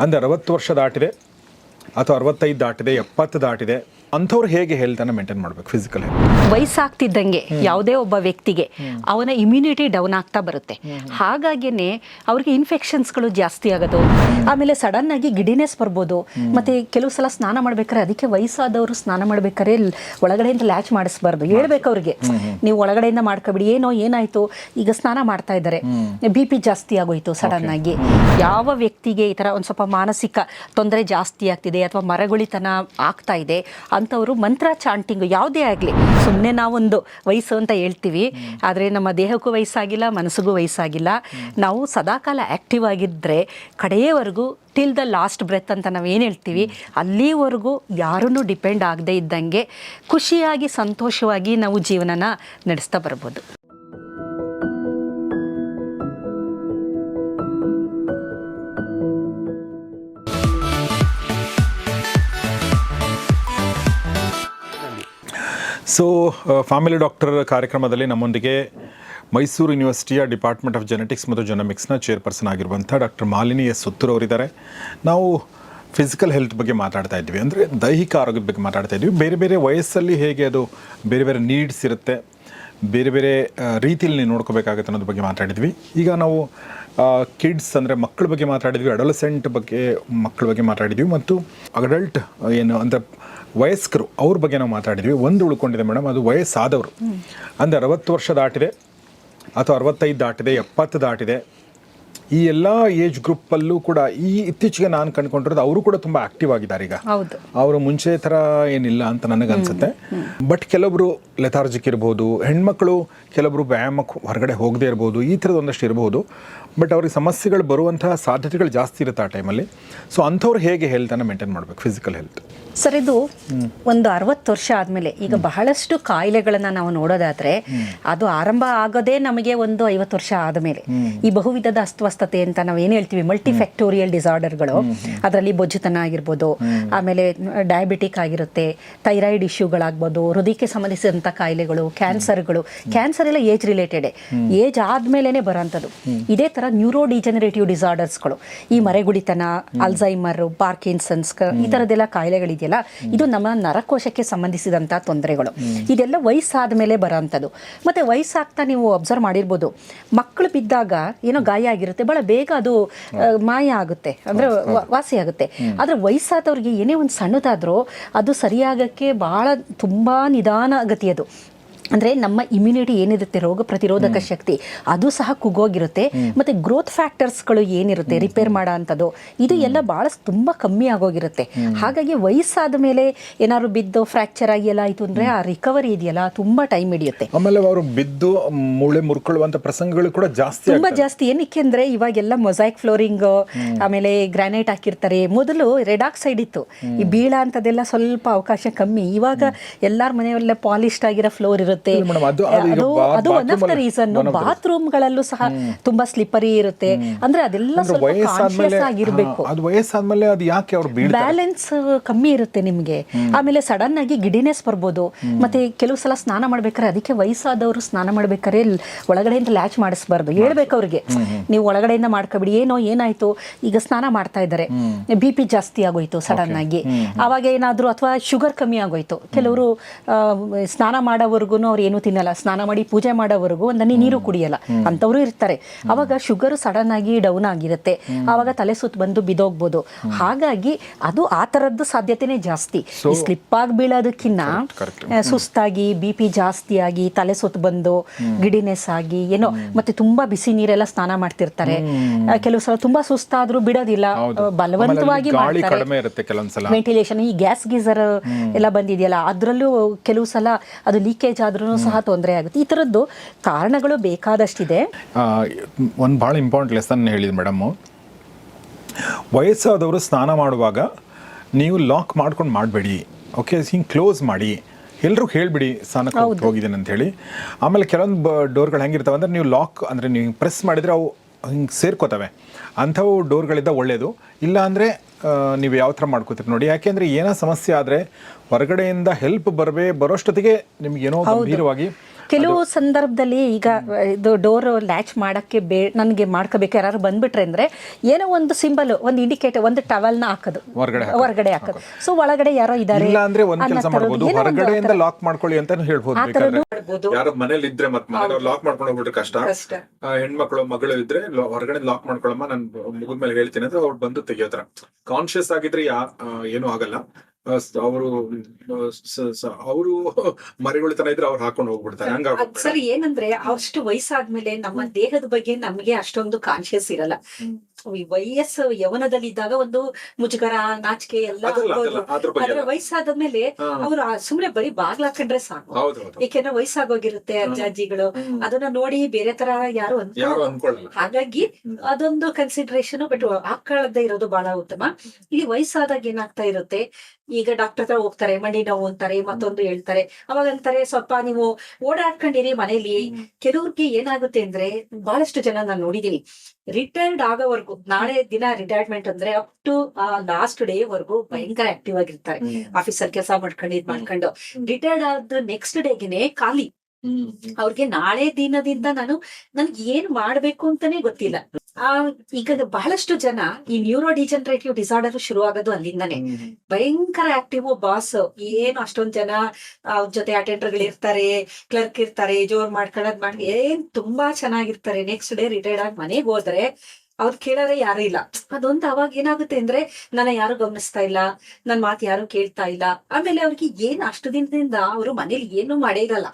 ಅಂದರೆ ಅರವತ್ತು ವರ್ಷ ದಾಟಿದೆ ಅಥವಾ ಅರವತ್ತೈದು ದಾಟಿದೆ ಎಪ್ಪತ್ತು ದಾಟಿದೆ. ಅಂಥವ್ರು ಹೇಗೆ ಹೆಲ್ತನ್ನು ಮೇಂಟೈನ್ ಮಾಡಬೇಕು ಫಿಸಿಕಲ್ ವಯಸ್ಸಾಗ್ತಿದ್ದಂಗೆ ಯಾವುದೇ ಒಬ್ಬ ವ್ಯಕ್ತಿಗೆ ಅವನ ಇಮ್ಯುನಿಟಿ ಡೌನ್ ಆಗ್ತಾ ಬರುತ್ತೆ. ಹಾಗಾಗಿನೇ ಅವ್ರಿಗೆ ಇನ್ಫೆಕ್ಷನ್ಸ್ಗಳು ಜಾಸ್ತಿ ಆಗೋದು ಆಮೇಲೆ ಸಡನ್ ಆಗಿ ಗಿಡಿನೆಸ್ ಬರ್ಬೋದು ಮತ್ತೆ ಕೆಲವು ಸಲ ಸ್ನಾನ ಮಾಡ್ಬೇಕಾದ್ರೆ ಅದಕ್ಕೆ ವಯಸ್ಸಾದವರು ಸ್ನಾನ ಮಾಡ್ಬೇಕಾದ್ರೆ ಒಳಗಡೆಯಿಂದ ಲ್ಯಾಚ್ ಮಾಡಿಸ್ಬಾರ್ದು. ಹೇಳ್ಬೇಕು ಅವ್ರಿಗೆ ನೀವು ಒಳಗಡೆಯಿಂದ ಮಾಡ್ಕೊಬಿಡಿ ಏನೋ ಏನಾಯ್ತು ಈಗ ಸ್ನಾನ ಮಾಡ್ತಾ ಇದ್ದಾರೆ. ಬಿ ಪಿ ಜಾಸ್ತಿ ಆಗೋಯ್ತು ಸಡನ್ ಆಗಿ. ಯಾವ ವ್ಯಕ್ತಿಗೆ ಈ ತರ ಒಂದ್ ಸ್ವಲ್ಪ ಮಾನಸಿಕ ತೊಂದರೆ ಜಾಸ್ತಿ ಆಗ್ತಿದೆ ಅಥವಾ ಮರಗುಳಿತನ ಆಗ್ತಾ ಇದೆ ಅಂಥವ್ರು ಮಂತ್ರ ಚಾಂಟಿಂಗ್ ಯಾವುದೇ ಆಗಲಿ. ಸುಮ್ಮನೆ ನಾವೊಂದು ವಯಸ್ಸು ಅಂತ ಹೇಳ್ತೀವಿ. ಆದರೆ ನಮ್ಮ ದೇಹಕ್ಕೂ ವಯಸ್ಸಾಗಿಲ್ಲ, ಮನಸ್ಸಿಗೂ ವಯಸ್ಸಾಗಿಲ್ಲ. ನಾವು ಸದಾಕಾಲ ಆ್ಯಕ್ಟಿವ್ ಆಗಿದ್ದರೆ ಕಡೆಯವರೆಗೂ ಟಿಲ್ ದ ಲಾಸ್ಟ್ ಬ್ರೆತ್ ಅಂತ ನಾವು ಏನು ಹೇಳ್ತೀವಿ. ಅಲ್ಲಿವರೆಗೂ ಯಾರನ್ನೂ ಡಿಪೆಂಡ್ ಆಗದೆ ಇದ್ದಂಗೆ ಖುಷಿಯಾಗಿ, ಸಂತೋಷವಾಗಿ ನಾವು ಜೀವನನ ನಡೆಸ್ತಾ ಬರ್ಬೋದು. ಸೊ ಫ್ಯಾಮಿಲಿ ಡಾಕ್ಟರ್ ಕಾರ್ಯಕ್ರಮದಲ್ಲಿ ನಮ್ಮೊಂದಿಗೆ ಮೈಸೂರು ಯೂನಿವರ್ಸಿಟಿಯ ಡಿಪಾರ್ಟ್ಮೆಂಟ್ ಆಫ್ ಜೆನೆಟಿಕ್ಸ್ ಮತ್ತು ಜೆನಮಿಕ್ಸ್ನ ಚೇರ್ಪರ್ಸನ್ ಆಗಿರುವಂಥ ಡಾಕ್ಟರ್ ಮಾಲಿನಿ ಎಸ್ ಸುತ್ತೂರ್ ಅವರಿದ್ದಾರೆ. ನಾವು ಫಿಸಿಕಲ್ ಹೆಲ್ತ್ ಬಗ್ಗೆ ಮಾತಾಡ್ತಾ ಇದ್ದೀವಿ. ಅಂದರೆ ದೈಹಿಕ ಆರೋಗ್ಯದ ಬಗ್ಗೆ ಮಾತಾಡ್ತಾ ಇದ್ದೀವಿ. ಬೇರೆ ಬೇರೆ ವಯಸ್ಸಲ್ಲಿ ಹೇಗೆ ಅದು ಬೇರೆ ಬೇರೆ ನೀಡ್ಸ್ ಇರುತ್ತೆ, ಬೇರೆ ಬೇರೆ ರೀತಿಯಲ್ಲಿ ನೋಡ್ಕೋಬೇಕಾಗತ್ತೆ ಅನ್ನೋದ್ರ ಬಗ್ಗೆ ಮಾತಾಡಿದ್ವಿ. ಈಗ ನಾವು ಕಿಡ್ಸ್ ಅಂದರೆ ಮಕ್ಕಳ ಬಗ್ಗೆ ಮಾತಾಡಿದ್ವಿ ಅಡಲಸೆಂಟ್ ಬಗ್ಗೆ ಮಕ್ಕಳ ಬಗ್ಗೆ ಮಾತಾಡಿದ್ವಿ. ಮತ್ತು ಅಡಲ್ಟ್ ಏನು, ಅಂದರೆ ವಯಸ್ಕರು ಅವ್ರ ಬಗ್ಗೆ ನಾವು ಮಾತಾಡಿದ್ವಿ. ಒಂದು ಉಳ್ಕೊಂಡಿದೆ ಮೇಡಮ್ ಅದು ವಯಸ್ಸಾದವರು. ಅಂದರೆ ಅರವತ್ತು ವರ್ಷ ದಾಟಿದೆ ಅಥವಾ ಅರವತ್ತೈದು ದಾಟಿದೆ ಎಪ್ಪತ್ತು ದಾಟಿದೆ ಈ ಎಲ್ಲ ಏಜ್ ಗ್ರೂಪ್ ಅಲ್ಲೂ ಕೂಡ ಈ ಇತ್ತೀಚೆಗೆ ನಾನು ಕಂಡುಕೊಂಡಿರೋದು ಅವರು ಕೂಡ ತುಂಬಾ ಆಕ್ಟಿವ್ ಆಗಿದ್ದಾರೆ ಈಗ. ಅವರು ಮುಂಚೆ ತರ ಏನಿಲ್ಲ ಅಂತ ನನಗನ್ಸುತ್ತೆ ಬಟ್ ಕೆಲವೊಬ್ರು ಲೆಥಾರ್ಜಿಕ್ ಇರ್ಬೋದು ಹೆಣ್ಮಕ್ಳು ಕೆಲವರು ವ್ಯಾಯಾಮಕ್ಕೆ ಹೊರಗಡೆ ಹೋಗದೇ ಇರ್ಬೋದು ಈ ಥರದ ಒಂದಷ್ಟು ಇರಬಹುದು ಬಟ್ ಅವ್ರಿಗೆ ಸಮಸ್ಯೆಗಳು ಬರುವಂತಹ ಸಾಧ್ಯತೆಗಳು ಜಾಸ್ತಿ ಇರುತ್ತೆ ಆ ಟೈಮಲ್ಲಿ ಸೊ ಅಂಥವ್ರು ಹೇಗೆ ಹೆಲ್ತನ್ನು ಮೇಂಟೈನ್ ಮಾಡಬೇಕು ಫಿಸಿಕಲ್ ಹೆಲ್ತ್ ಸರ್ ಇದು ಒಂದು ಅರವತ್ತು ವರ್ಷ ಆದಮೇಲೆ ಈಗ ಬಹಳಷ್ಟು ಕಾಯಿಲೆಗಳನ್ನ ನಾವು ನೋಡೋದಾದ್ರೆ ಅದು ಆರಂಭ ಆಗೋದೇ ನಮಗೆ ಒಂದು ಐವತ್ತು ವರ್ಷ ಆದಮೇಲೆ. ಈ ಬಹುವಿಧದ ಅಸ್ವಸ್ಥತೆ ಅಂತ ನಾವು ಏನು ಹೇಳ್ತೀವಿ? ಮಲ್ಟಿಫ್ಯಾಕ್ಟೋರಿಯಲ್ ಡಿಸಾರ್ಡರ್ಗಳು ಅದರಲ್ಲಿ ಬೊಜ್ಜುತನ ಆಗಿರ್ಬೋದು. ಆಮೇಲೆ ಡಯಾಬಿಟಿಕ್ ಆಗಿರುತ್ತೆ. ಥೈರಾಯ್ಡ್ ಇಶ್ಯೂಗಳಾಗ್ಬೋದು ಹೃದಯಕ್ಕೆ ಸಂಬಂಧಿಸಿದಂಥ ಕಾಯಿಲೆಗಳು ಕ್ಯಾನ್ಸರ್ಗಳು ಕ್ಯಾನ್ಸರ್ ಎಲ್ಲ ಏಜ್ ರಿಲೇಟೆಡ್ ಏಜ್ ಆದ್ಮೇಲೆನೆ ಬರೋಂಥದ್ದು. ಇದೇ ಥರ ನ್ಯೂರೋ ಡಿಜನರೇಟಿವ್ ಡಿಸಾರ್ಡರ್ಸ್ಗಳು ಈ ಮರೆಗುಳಿತನ ಅಲ್ಝೈಮರ್ ಪಾರ್ಕಿನ್ಸನ್ಸ್ ಈ ಥರದ್ದೆಲ್ಲ ಕಾಯಿಲೆಗಳಿದೆಯಲ್ಲ ಇದು ನಮ್ಮ ನರಕೋಶಕ್ಕೆ ಸಂಬಂಧಿಸಿದಂಥ ತೊಂದರೆಗಳು. ಇದೆಲ್ಲ ವಯಸ್ಸಾದ ಮೇಲೆ ಬರೋಂಥದ್ದು. ಮತ್ತೆ ವಯಸ್ಸಾಗ್ತಾ ನೀವು ಅಬ್ಸರ್ವ್ ಮಾಡಿರ್ಬೋದು. ಮಕ್ಕಳು ಬಿದ್ದಾಗ ಏನೋ ಗಾಯ ಆಗಿರುತ್ತೆ ಬಹಳ ಬೇಗ ಅದು ಮಾಯ ಆಗುತ್ತೆ. ಅಂದ್ರೆ ವಾಸಿ ಆಗುತ್ತೆ ಆದ್ರೆ ವಯಸ್ಸಾದವ್ರಿಗೆ ಏನೇ ಒಂದು ಸಣ್ಣದಾದ್ರೂ ಅದು ಸರಿಯಾಗಕ್ಕೆ ಬಹಳ ತುಂಬಾ ನಿಧಾನ ಗತಿ ಅದು. ಅಂದ್ರೆ ನಮ್ಮ ಇಮ್ಯುನಿಟಿ ಏನಿರುತ್ತೆ ರೋಗ ಪ್ರತಿರೋಧಕ ಶಕ್ತಿ ಅದು ಸಹ ಕುಗೋಗಿರುತ್ತೆ ಮತ್ತೆ ಗ್ರೋತ್ ಫ್ಯಾಕ್ಟರ್ಸ್ಗಳು ಏನಿರುತ್ತೆ ರಿಪೇರ್ ಮಾಡೋ ಅಂಥದ್ದು ಇದು ಎಲ್ಲ ಬಹಳ ತುಂಬಾ ಕಮ್ಮಿ ಆಗೋಗಿರುತ್ತೆ. ಹಾಗಾಗಿ ವಯಸ್ಸಾದ ಮೇಲೆ ಏನಾದ್ರು ಬಿದ್ದು ಫ್ರಾಕ್ಚರ್ ಆಗಿ ಎಲ್ಲ ಆಯ್ತು ಅಂದ್ರೆ ಆ ರಿಕವರಿ ಇದೆಯಲ್ಲ ತುಂಬಾ ಟೈಮ್ ಹಿಡಿಯುತ್ತೆ. ಆಮೇಲೆ ಅವರು ಬಿದ್ದು ಮೂಳೆ ಮುರ್ಕೊಳ್ಳುವಂಥ ಪ್ರಸಂಗಗಳು ಕೂಡ ಜಾಸ್ತಿ ತುಂಬಾ ಜಾಸ್ತಿ. ಏನಕ್ಕೆ ಅಂದ್ರೆ ಇವಾಗೆಲ್ಲ ಮೊಸೈಕ್ ಫ್ಲೋರಿಂಗ್ ಆಮೇಲೆ ಗ್ರಾನೈಟ್ ಹಾಕಿರ್ತಾರೆ. ಮೊದಲು ರೆಡ್ ಆಕ್ಸೈಡ್ ಇತ್ತು. ಈ ಬೀಳ ಅಂತದೆಲ್ಲ ಸ್ವಲ್ಪ ಅವಕಾಶ ಕಮ್ಮಿ. ಇವಾಗ ಎಲ್ಲರ ಮನೆಯಲ್ಲೇ ಪಾಲಿಷ್ಡ್ ಆಗಿರೋ ಫ್ಲೋರ್ ಇರುತ್ತೆ madam, ಅದು- one of the reason bathroom ಗಳಲ್ಲೂ ಸಹ ತುಂಬಾ ಸ್ಲಿಪ್ಪರಿ ಇರುತ್ತೆ. ಅಂದ್ರೆ ಅದೆಲ್ಲ ಕಾನ್ಶಿಯಸ್ ಆಗಿರ್ಬೇಕು. ಅದು ವಯಸ್ಸಾದ್ಮೇಲೆ ಅದು ಯಾಕೆ ಅವ್ರು ಬ್ಯಾಲೆನ್ಸ್ ಕಮ್ಮಿ ಇರುತ್ತೆ ನಿಮ್ಗೆ. ಆಮೇಲೆ ಸಡನ್ ಆಗಿ ಗಿಡಿನೆಸ್ ಬರ್ಬೋದು. ಮತ್ತೆ ಕೆಲವು ಸಲ ಸ್ನಾನ ಮಾಡ್ಬೇಕಾದ್ರೆ ಅದಕ್ಕೆ ವಯಸ್ಸಾದವರು ಸ್ನಾನ ಮಾಡ್ಬೇಕಾದ್ರೆ ಒಳಗಡೆಯಿಂದ ಲ್ಯಾಚ್ ಮಾಡಿಸ್ಬಾರ್ದು. ಹೇಳ್ಬೇಕು ಅವ್ರಿಗೆ. ನೀವು ಒಳಗಡೆಯಿಂದ ಮಾಡ್ಕೊಬಿಡಿ. ಏನೋ ಏನಾಯ್ತು? ಈಗ ಸ್ನಾನ ಮಾಡ್ತಾ ಇದ್ದಾರೆ. ಬಿ ಪಿ ಜಾಸ್ತಿ ಆಗೋಯ್ತು ಸಡನ್ ಆಗಿ. ಅವಾಗ ಏನಾದ್ರು ಅಥವಾ ಶುಗರ್ ಕಮ್ಮಿ ಆಗೋಯ್ತು. ಕೆಲವರು ಸ್ನಾನ ಮಾಡೋವರೆಗೂ ಅವ್ರು ಏನು ತಿನ್ನಲ್ಲ. ಸ್ನಾನ ಮಾಡಿ ಪೂಜೆ ಮಾಡೋವರೆಗೂ ಒಂದನ್ನೇ ನೀರು ಕುಡಿಯಲ್ಲ. ಅಂತವ್ರು ಇರ್ತಾರೆ. ಅವಾಗ ಶುಗರ್ ಸಡನ್ ಆಗಿ ಡೌನ್ ಆಗಿರುತ್ತೆ. ಆವಾಗ ತಲೆ ಸುತ್ತ ಬಂದು ಬಿದೋಗ್ಬೋದು. ಹಾಗಾಗಿ ಅದು ಆ ತರದ್ದು ಸಾಧ್ಯತೆನೇ ಜಾಸ್ತಿ. ಸ್ಲಿಪ್ ಆಗಿ ಬೀಳೋದಕ್ಕಿನ್ನ. ಸುಸ್ತಾಗಿ ಬಿ ಪಿ ಜಾಸ್ತಿ ಆಗಿ ತಲೆ ಸುತ್ತ ಬಂದು ಗಿಡಿನೆಸ್ ಆಗಿ ಏನೋ ಮತ್ತೆ ತುಂಬಾ ಬಿಸಿ ನೀರೆಲ್ಲ ಸ್ನಾನ ಮಾಡ್ತಿರ್ತಾರೆ. ಕೆಲವು ಸಲ ತುಂಬಾ ಸುಸ್ತಾದ್ರೂ ಬಿಡೋದಿಲ್ಲ. ಬಲವಂತವಾಗಿ ವೆಂಟಿಲೇಷನ್ ಈ ಗ್ಯಾಸ್ ಗೀಸರ್ ಎಲ್ಲ ಬಂದಿದೆಯಲ್ಲ ಅದರಲ್ಲೂ ಕೆಲವು ಸಲ ಅದು ಲೀಕೇಜ್ ಆದ್ರೂ ಸಹ ತೊಂದರೆ ಆಗುತ್ತೆ. ಈ ಥರದ್ದು ಕಾರಣಗಳು ಬೇಕಾದಷ್ಟಿದೆ. ಒಂದು ಭಾಳ ಇಂಪಾರ್ಟೆಂಟ್ ಲೆಸನ್ ಹೇಳಿದ್ ಮೇಡಮ್ ವಯಸ್ಸಾದವರು ಸ್ನಾನ ಮಾಡುವಾಗ ನೀವು ಲಾಕ್ ಮಾಡ್ಕೊಂಡು ಮಾಡಬೇಡಿ. ಓಕೆ ಹಿಂಗೆ ಕ್ಲೋಸ್ ಮಾಡಿ. ಎಲ್ಲರೂ ಹೇಳಿಬಿಡಿ ಸ್ನಾನಕ್ಕೆ ಹೋಗ್- ಹೋಗಿದ್ದೀನಿ ಅಂತ ಹೇಳಿ. ಆಮೇಲೆ ಕೆಲವೊಂದು ಬ ಡೋರ್ಗಳು ಹೆಂಗಿರ್ತವೆ ಅಂದರೆ ನೀವು ಲಾಕ್ ಅಂದರೆ ನೀವು ಪ್ರೆಸ್ ಮಾಡಿದರೆ ಅವು ಹಿಂಗೆ ಸೇರ್ಕೋತವೆ. ಅಂಥವು ಡೋರ್ಗಳಿದ್ದ ಒಳ್ಳೆಯದು ಇಲ್ಲ ಅಂದರೆ ನೀವು ಯಾವ ಥರ ಮಾಡ್ಕೋತೀರಿ ನೋಡಿ. ಯಾಕೆಂದರೆ ಏನೋ ಸಮಸ್ಯೆ ಆದರೆ ಹೊರಗಡೆಯಿಂದ ಹೆಲ್ಪ್ ಬರಬೇ ಬರೋಷ್ಟೊತ್ತಿಗೆ ನಿಮ್ಗೆ ಏನೋ ಗಂಭೀರವಾಗಿ ಕೆಲವು ಸಂದರ್ಭದಲ್ಲಿ ಈಗ ಇದು ಡೋರ್ ಲ್ಯಾಚ್ ಮಾಡಕ್ಕೆ ಬೇ ನನಗೆ ಮಾಡ್ಕೋಬೇಕು ಯಾರು ಬಂದ್ಬಿಟ್ರೆ ಅಂದರೆ ಏನೋ ಒಂದು ಸಿಂಬಲ್ ಒಂದು ಇಂಡಿಕೇಟರ್ ಒಂದು ಟವಲ್ನ ಹಾಕೋದು. ಹೊರಗಡೆ ಹೊರಗಡೆ ಹಾಕೋದು. ಸೊ ಒಳಗಡೆ ಯಾರೋ ಇದ್ದಾರೆ ಇಲ್ಲ ಅಂದ್ರೆ ಒಂದ್ ಕೆಲಸ ಒಂದು ಹೊರಗಡೆಯಿಂದ ಲಾಕ್ ಮಾಡ್ಕೊಳ್ಳಿ ಅಂತ ಹೇಳ್ಬೋದು ಬೇಕಾದ್ರೆ. ಯಾರು ಮನೇಲಿ ಇದ್ರೆ ಮತ್ತೆ ಮನೇಲಿ ಲಾಕ್ ಮಾಡ್ಕೊಂಡು ಹೋಗ್ಬಿಟ್ರೆ ಕಷ್ಟ. ಹೆಣ್ಮಕ್ಳು ಮಗಳು ಇದ್ರೆ ಲ- ಹೊರಗಡೆ ಲಾಕ್ ಮಾಡ್ಕೊಳಮ್ಮ ನಾನು ಮುಗಿದ ಮೇಲೆ ಹೇಳ್ತೀನಿ ಅಂದ್ರೆ ಅವ್ರು ಬಂದು ತೆಗಿಯೋದ್ರ ಕಾನ್ಶಿಯಸ್ ಆಗಿದ್ರೆ ಯಾ ಆ, ಏನೂ ಆಗಲ್ಲ. ಅವರು ಅವರು ತರ ಇದ್ರೆ ಅವ್ರು ಹಾಕೊಂಡು ಹೋಗ್ಬಿಡ್ತಾರೆ. ಹಂಗ ಸರಿ ಏನಂದ್ರೆ ಅಷ್ಟು ವಯಸ್ಸಾದ್ಮೇಲೆ ನಮ್ಮ ದೇಹದ ಬಗ್ಗೆ ನಮ್ಗೆ ಅಷ್ಟೊಂದು ಕಾನ್ಶಿಯಸ್ ಇರಲ್ಲ. ವಯಸ್ಸು ಯವನದಲ್ಲಿ ಇದ್ದಾಗ ಒಂದು ಮುಜುಗರ ನಾಚಿಕೆ ಎಲ್ಲ ಆದ್ರೆ. ವಯಸ್ಸಾದ್ಮೇಲೆ. ಅವ್ರು ಸುಮ್ನೆ ಬರೀ ಬಾಗ್ಲ ಹಾಕೊಂಡ್ರೆ ಸಾಕು. ಏಕೆಂದ್ರೆ ವಯಸ್ಸಾಗೋಗಿರುತ್ತೆ ಅಜ್ಜ ಅಜ್ಜಿಗಳು. ಅದನ್ನ ನೋಡಿ ಬೇರೆ ತರ ಯಾರು ಅನ್ಕೊಳ್ಳಲ್ಲ ಹಾಗಾಗಿ ಅದೊಂದು ಕನ್ಸಿಡರೇಷನ್ ಬಟ್ ಆಕಳದ್ದೇ ಇರೋದು ಬಹಳ ಉತ್ತಮ. ಇಲ್ಲಿ ವಯಸ್ಸಾದಾಗ ಏನಾಗ್ತಾ ಇರುತ್ತೆ? ಈಗ ಡಾಕ್ಟರ್ ಹತ್ರ ಹೋಗ್ತಾರೆ ಮಂಡಿ ನೋವು ಅಂತಾರೆ ಮತ್ತೊಂದು ಹೇಳ್ತಾರೆ. ಅವಾಗ ಅಂತಾರೆ ಸ್ವಲ್ಪ ನೀವು ಓಡಾಡ್ಕೊಂಡಿರಿ ಮನೇಲಿ. ಕೆಲವ್ರಿಗೆ ಏನಾಗುತ್ತೆ ಅಂದ್ರೆ ಬಹಳಷ್ಟು ಜನ ನಾನು ನೋಡಿದೀನಿ. ರಿಟೈರ್ಡ್ ಆಗೋವರೆಗೂ ನಾಳೆ ದಿನ ರಿಟೈರ್ಮೆಂಟ್ ಅಂದ್ರೆ ಅಪ್ ಟು ಲಾಸ್ಟ್ ಡೇ ವರ್ಗೂ ಭಯಂಕರ ಆಕ್ಟಿವ್ ಆಗಿರ್ತಾರೆ. ಆಫೀಸರ್ ಕೆಲಸ ಮಾಡ್ಕೊಂಡು ಇದ್ ಮಾಡ್ಕೊಂಡು. ರಿಟೈರ್ಡ್ ಆದ ನೆಕ್ಸ್ಟ್ ಡೇಗೆನೆ ಖಾಲಿ. ಅವ್ರಿಗೆ ನಾಳೆ ದಿನದಿಂದ ನಾನು ನನ್ಗೆ ಏನ್ ಮಾಡ್ಬೇಕು ಅಂತಾನೆ ಗೊತ್ತಿಲ್ಲ. ಆ ಈಗ ಬಹಳಷ್ಟು ಜನ ಈ ನ್ಯೂರೋ ಡಿಜನರೇಟಿವ್ ಡಿಸಾರ್ಡರ್ ಶುರು ಆಗೋದು ಅಲ್ಲಿಂದಾನೆ ಭಯಂಕರ ಆಕ್ಟಿವ್ ಬಾಸ್ ಏನು ಅಷ್ಟೊಂದ್ ಜನ ಅವ್ರ ಜೊತೆ ಅಟೆಂಡರ್ಗಳು ಇರ್ತಾರೆ ಕ್ಲರ್ಕ್ ಇರ್ತಾರೆ ಜೋರ್ ಮಾಡ್ಕೊಳ್ಳೋದ್ ಮಾಡ್ ಏನ್ ತುಂಬಾ ಚೆನ್ನಾಗಿರ್ತಾರೆ. ನೆಕ್ಸ್ಟ್ ಡೇ ರಿಟೈರ್ಡ್ ಆಗಿ ಮನೆಗೆ ಹೋದ್ರೆ ಅವ್ರು ಕೇಳೋರೆ ಯಾರು ಇಲ್ಲ. ಅದೊಂದು ಅವಾಗ ಏನಾಗುತ್ತೆ ಅಂದ್ರೆ, ನನ್ನ ಯಾರು ಗಮನಿಸ್ತಾ ಇಲ್ಲ, ನನ್ ಮಾತು ಯಾರು ಕೇಳ್ತಾ ಇಲ್ಲ. ಆಮೇಲೆ ಅವ್ರಿಗೆ ಏನ್ ಅಷ್ಟು ದಿನದಿಂದ ಅವರು ಮನೇಲಿ ಏನು ಮಾಡೇ ಇರಲ್ಲ.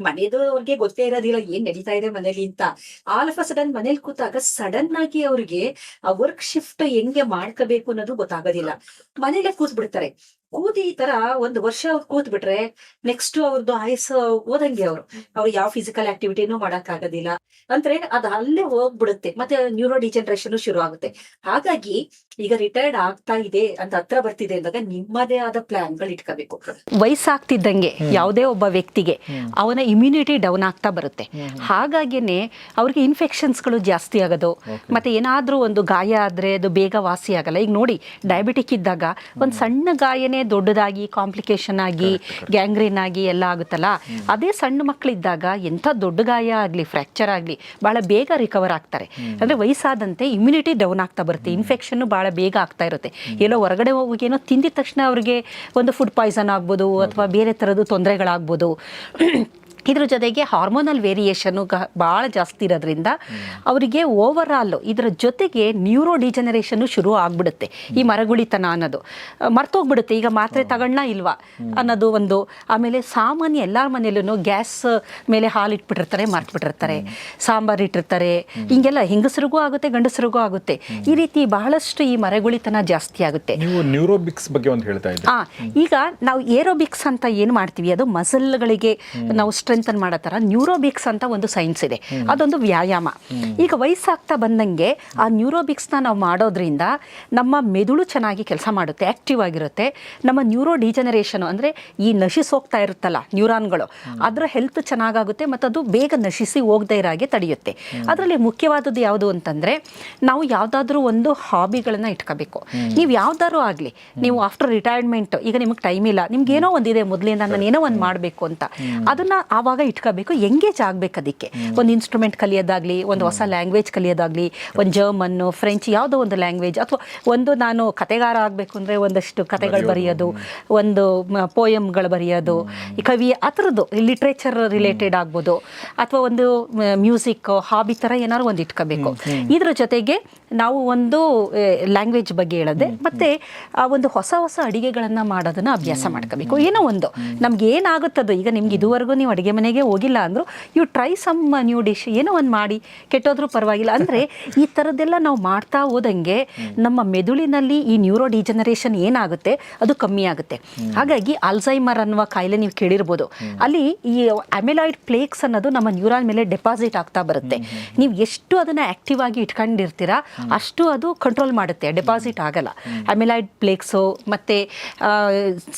ಮನೇದು ಅವ್ರಿಗೆ ಗೊತ್ತೇ ಇರೋದಿಲ್ಲ, ಏನ್ ನಡೀತಾ ಇದೆ ಮನೇಲಿ ಅಂತ. ಆಲ್ ಆಫ್ ಅ ಸಡನ್ ಮನೇಲಿ ಕೂತಾಗ ಸಡನ್ ಆಗಿ ಅವ್ರಿಗೆ ಆ ವರ್ಕ್ ಶಿಫ್ಟ್ ಹೆಂಗೆ ಮಾಡ್ಕೋಬೇಕು ಅನ್ನೋದು ಗೊತ್ತಾಗೋದಿಲ್ಲ. ಮನೇಲೆ ಕೂತ್ ಬಿಡ್ತಾರೆ ಕೂತಿ ಈ ತರ ಒಂದ್ ವರ್ಷ ಅವ್ರು ಕೂತ್ ಬಿಟ್ರೆ ನೆಕ್ಸ್ಟ್ ಅವ್ರದ್ದು ಆಯಸ್ಸು ಓದಂಗೆ ಅವ್ರು. ಅವ್ರು ಯಾವ ಫಿಸಿಕಲ್ ಆಕ್ಟಿವಿಟಿನೂ ಮಾಡಕ್ ಆಗೋದಿಲ್ಲ ಅಂದ್ರೆ ಅದ್ ಅಲ್ಲೇ ಹೋಗ್ಬಿಡುತ್ತೆ. ಮತ್ತೆ ನ್ಯೂರೋ ಡಿಜನರೇಷನ್ ಶುರು ಆಗುತ್ತೆ. ಹಾಗಾಗಿ ಈಗ ರಿಟೈರ್ಡ್ ಆಗ್ತಾ ಇದೆ ಅಂತ ಹತ್ರ ಬರ್ತಿದೆ ಅಂದಾಗ ನಿಮ್ಮದೇ ಆದ ಪ್ಲಾನ್ಗಳು ಇಟ್ಕೋಬೇಕು. ವಯಸ್ಸಾಗ್ತಿದ್ದಂಗೆ ಯಾವುದೇ ಒಬ್ಬ ವ್ಯಕ್ತಿಗೆ ಅವನ ಇಮ್ಯುನಿಟಿ ಡೌನ್ ಆಗ್ತಾ ಬರುತ್ತೆ. ಹಾಗಾಗಿನೇ ಅವ್ರಿಗೆ ಇನ್ಫೆಕ್ಷನ್ಸ್ಗಳು ಜಾಸ್ತಿ ಆಗೋದು. ಮತ್ತೆ ಏನಾದ್ರೂ ಒಂದು ಗಾಯ ಆದ್ರೆ ಅದು ಬೇಗ ವಾಸಿ ಆಗಲ್ಲ. ಈಗ ನೋಡಿ ಡಯಾಬಿಟಿಕ್ ಇದ್ದಾಗ ಒಂದು ಸಣ್ಣ ಗಾಯನೇ ದೊಡ್ಡದಾಗಿ ಕಾಂಪ್ಲಿಕೇಶನ್ ಆಗಿ ಗ್ಯಾಂಗ್ರೀನ್ ಆಗಿ ಎಲ್ಲ ಆಗುತ್ತಲ್ಲ? ಅದೇ ಸಣ್ಣ ಮಕ್ಕಳಿದ್ದಾಗ ಎಂಥ ದೊಡ್ಡ ಗಾಯ ಆಗಲಿ ಫ್ರ್ಯಾಕ್ಚರ್ ಆಗಲಿ ಭಾಳ ಬೇಗ ರಿಕವರ್ ಆಗ್ತಾರೆ. ಅಂದರೆ ವಯಸ್ಸಾದಂತೆ ಇಮ್ಯುನಿಟಿ ಡೌನ್ ಆಗ್ತಾ ಬರುತ್ತೆ. ಇನ್ಫೆಕ್ಷನ್ ಭಾಳ ಬೇಗ ಆಗ್ತಾ ಇರುತ್ತೆ. ಎಲ್ಲೋ ಹೊರಗಡೆ ಹೋಗಿ ಏನೋ ತಿಂದಿದ ತಕ್ಷಣ ಅವ್ರಿಗೆ ಒಂದು ಫುಡ್ ಪಾಯ್ಸನ್ ಆಗ್ಬೋದು ಅಥವಾ ಬೇರೆ ಥರದ್ದು ತೊಂದರೆಗಳಾಗ್ಬೋದು. ಇದ್ರ ಜೊತೆಗೆ ಹಾರ್ಮೋನಲ್ ವೇರಿಯೇಷನ್ನು ಭಾಳ ಜಾಸ್ತಿ ಇರೋದ್ರಿಂದ ಅವರಿಗೆ ಓವರ್ ಆಲ್ ಇದರ ಜೊತೆಗೆ ನ್ಯೂರೋ ಡಿಜನರೇಷನ್ನು ಶುರು ಆಗ್ಬಿಡುತ್ತೆ. ಈ ಮರಗುಳಿತನ ಅನ್ನೋದು. ಮರ್ತೋಗ್ಬಿಡುತ್ತೆ. ಈಗ ಮಾತ್ರೆ ತಗೊಂಡ ಇಲ್ವಾ? ಅನ್ನೋದು ಒಂದು. ಆಮೇಲೆ ಸಾಮಾನ್ಯ ಎಲ್ಲರ ಮನೆಯಲ್ಲೂ ಗ್ಯಾಸ್ ಮೇಲೆ ಹಾಲು ಇಟ್ಬಿಟ್ಟಿರ್ತಾರೆ ಮರ್ತ್ಬಿಟ್ಟಿರ್ತಾರೆ ಸಾಂಬಾರ್ ಇಟ್ಟಿರ್ತಾರೆ. ಹಿಂಗೆಲ್ಲ ಹೆಂಗಸರಿಗೂ ಆಗುತ್ತೆ ಗಂಡಸರಿಗೂ ಆಗುತ್ತೆ. ಈ ರೀತಿ ಬಹಳಷ್ಟು ಈ ಮರಗುಳಿತನ ಜಾಸ್ತಿ ಆಗುತ್ತೆ. ನ್ಯೂರೋಬಿಕ್ಸ್ ಬಗ್ಗೆ ಒಂದು ಹೇಳ್ತಾ ಈಗ ನಾವು ಏರೋಬಿಕ್ಸ್ ಅಂತ ಏನು ಮಾಡ್ತೀವಿ? ಅದು ಮಸಲ್ಗಳಿಗೆ ನಾವು ಸ್ಟ್ರೆಂಥನ್ ಮಾಡೋ ಥರ ನ್ಯೂರೋಬಿಕ್ಸ್ ಅಂತ ಒಂದು ಸೈನ್ಸ್ ಇದೆ. ಅದೊಂದು ವ್ಯಾಯಾಮ. ಈಗ ವಯಸ್ಸಾಗ್ತಾ ಬಂದಂಗೆ ಆ ನ್ಯೂರೋಬಿಕ್ಸ್ನ ನಾವು ಮಾಡೋದ್ರಿಂದ ನಮ್ಮ ಮೆದುಳು ಚೆನ್ನಾಗಿ ಕೆಲಸ ಮಾಡುತ್ತೆ ಆಕ್ಟಿವ್ ಆಗಿರುತ್ತೆ. ನಮ್ಮ ನ್ಯೂರೋ ಡಿಜನರೇಷನ್ ಅಂದರೆ ಈ ನಶಿಸಿ ಹೋಗ್ತಾ ಇರುತ್ತಲ್ಲ ನ್ಯೂರಾನ್ಗಳು ಅದರ ಹೆಲ್ತ್ ಚೆನ್ನಾಗಾಗುತ್ತೆ ಮತ್ತು ಅದು ಬೇಗ ನಶಿಸಿ ಹೋಗದೇ ಇರೋ ಹಾಗೆ ತಡೆಯುತ್ತೆ ಅದರಲ್ಲಿ ಮುಖ್ಯವಾದದ್ದು ಯಾವುದು ಅಂತಂದರೆ ನಾವು ಯಾವುದಾದ್ರೂ ಒಂದು ಹಾಬಿಗಳನ್ನು ಇಟ್ಕೋಬೇಕು. ನೀವು ಯಾವ್ದಾದ್ರು ಆಗಲಿ ನೀವು ಆಫ್ಟರ್ ರಿಟೈರ್ಮೆಂಟ್ ಈಗ ನಿಮಗೆ ಟೈಮ್ ಇಲ್ಲ ನಿಮ್ಗೆ ಏನೋ ಒಂದಿದೆ ಮೊದಲಿಂದ ನಾನು ಏನೋ ಒಂದು ಮಾಡಬೇಕು ಅಂತ. ಅದನ್ನ ಆವಾಗ ಇಟ್ಕೋಬೇಕು ಎಂಗೇಜ್ ಆಗಬೇಕು ಅದಕ್ಕೆ? ಒಂದು ಇನ್ಸ್ಟ್ರೂಮೆಂಟ್ ಕಲಿಯೋದಾಗಲಿ ಒಂದು ಹೊಸ ಲ್ಯಾಂಗ್ವೇಜ್ ಕಲಿಯೋದಾಗಲಿ ಒಂದು ಜರ್ಮನ್ನು ಫ್ರೆಂಚ್ ಯಾವುದೋ ಒಂದು ಲ್ಯಾಂಗ್ವೇಜ್ ಅಥವಾ ಒಂದು ನಾನು ಕತೆಗಾರ ಆಗಬೇಕು ಅಂದರೆ ಒಂದಷ್ಟು ಕತೆಗಳು ಬರೆಯೋದು ಒಂದು ಪೋಯಮ್ಗಳು ಬರೆಯೋದು ಕವಿ ಆ ಥರದ್ದು ಲಿಟ್ರೇಚರ್ ರಿಲೇಟೆಡ್ ಆಗ್ಬೋದು ಅಥವಾ ಒಂದು ಮ್ಯೂಸಿಕ್ ಹಾಬಿ ಥರ ಏನಾದ್ರು ಒಂದು ಇಟ್ಕೋಬೇಕು. ಇದ್ರ ಜೊತೆಗೆ ನಾವು ಒಂದು ಲ್ಯಾಂಗ್ವೇಜ್ ಬಗ್ಗೆ ಹೇಳೋದೆ ಮತ್ತೆ ಆ ಒಂದು ಹೊಸ ಹೊಸ ಅಡಿಗೆಗಳನ್ನು ಮಾಡೋದನ್ನ ಅಭ್ಯಾಸ ಮಾಡ್ಕೋಬೇಕು. ಏನೋ ಒಂದು. ನಮ್ಗೆ ಏನಾಗುತ್ತದೋ ಈಗ ನಿಮ್ಗೆ ಇದುವರೆಗೂ ನೀವು ಅಡುಗೆ ಮನೆಗೆ ಹೋಗಿಲ್ಲ ಅಂದರು you try some new dish ಏನೋ ಒಂದು ಮಾಡಿ, ಕೆಟ್ಟೋದ್ರೂ ಪರವಾಗಿಲ್ಲ. ಅಂದರೆ ಈ ಥರದ್ದೆಲ್ಲ ನಾವು ಮಾಡ್ತಾ ಹೋದಂಗೆ ನಮ್ಮ ಮೆದುಳಿನಲ್ಲಿ ಈ ನ್ಯೂರೋ ಡಿಜನರೇಷನ್ ಏನಾಗುತ್ತೆ? ಅದು ಕಮ್ಮಿ ಆಗುತ್ತೆ. ಹಾಗಾಗಿ ಅಲ್ಝೈಮರ್ ಅನ್ನುವ ಕಾಯಿಲೆ ನೀವು ಕೇಳಿರ್ಬೋದು. ಅಲ್ಲಿ ಈ ಅಮೆಲಾಯ್ಡ್ ಪ್ಲೇಕ್ಸ್ ಅನ್ನೋದು ನಮ್ಮ ನ್ಯೂರಾನ್ ಮೇಲೆ ಡೆಪಾಸಿಟ್ ಆಗ್ತಾ ಬರುತ್ತೆ. ನೀವು ಎಷ್ಟು ಅದನ್ನು ಆಕ್ಟಿವ್ ಆಗಿ ಇಟ್ಕೊಂಡಿರ್ತೀರಾ, ಅಷ್ಟು ಅದು ಕಂಟ್ರೋಲ್ ಮಾಡುತ್ತೆ ಡೆಪಾಸಿಟ್ ಆಗಲ್ಲ. ಅಮೆಲಾಯ್ಡ್ ಪ್ಲೇಕ್ಸು ಮತ್ತು